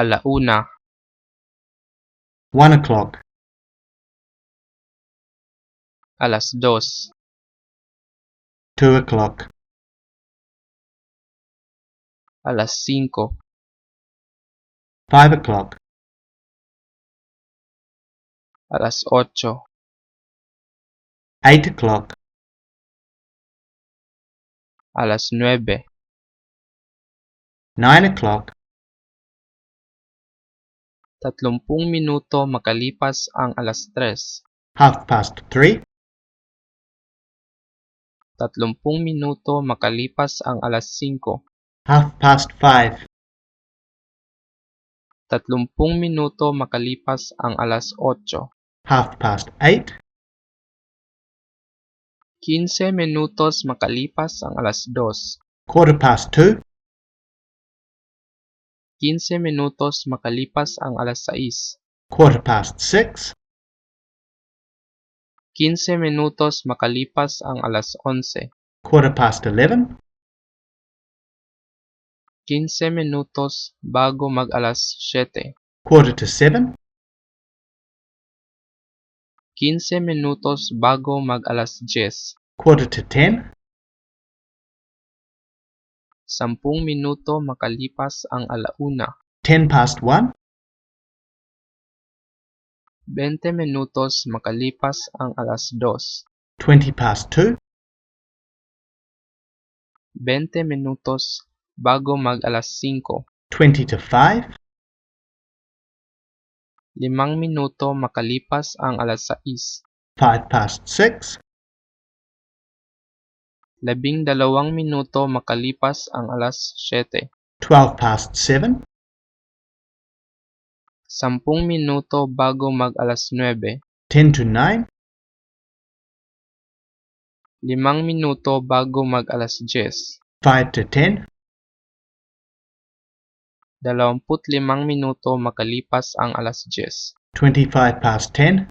alauna, 1 o'clock, alas dos, 2 o'clock, alas cinco, 5 o'clock, alas ocho, 8 o'clock, alas nuebe, 9 o'clock, tatlumpung minuto makalipas ang alas tres, half past 3, tatlumpung minuto makalipas ang alas cinco, half past 5, tatlumpung minuto makalipas ang alas ocho, half past 8, 15 minutos makalipas ang alas dos, quarter past 2, 15 minutos makalipas ang alas sais, quarter past 6, 15 minutos makalipas ang alas 11, quarter past 11, 15 minutos bago mag alas 7, quarter to 7, 15 minutos bago mag alas 10, quarter to 10, 10 minuto makalipas ang alauna, 10 past 1, 20 minutos makalipas ang alas 2, 20 past 2, 20 minutos bago mag alas 5, 20 to 5, 5 minuto makalipas ang alas 6, 5 past 6, 12 minuto makalipas ang alas 7, 12 past 7, 10 minuto bago mag alas 9, 10 to 9, 5 minuto bago mag alas 10, 5 to 10, 25 minuto makalipas ang alas 10, 25 past 10,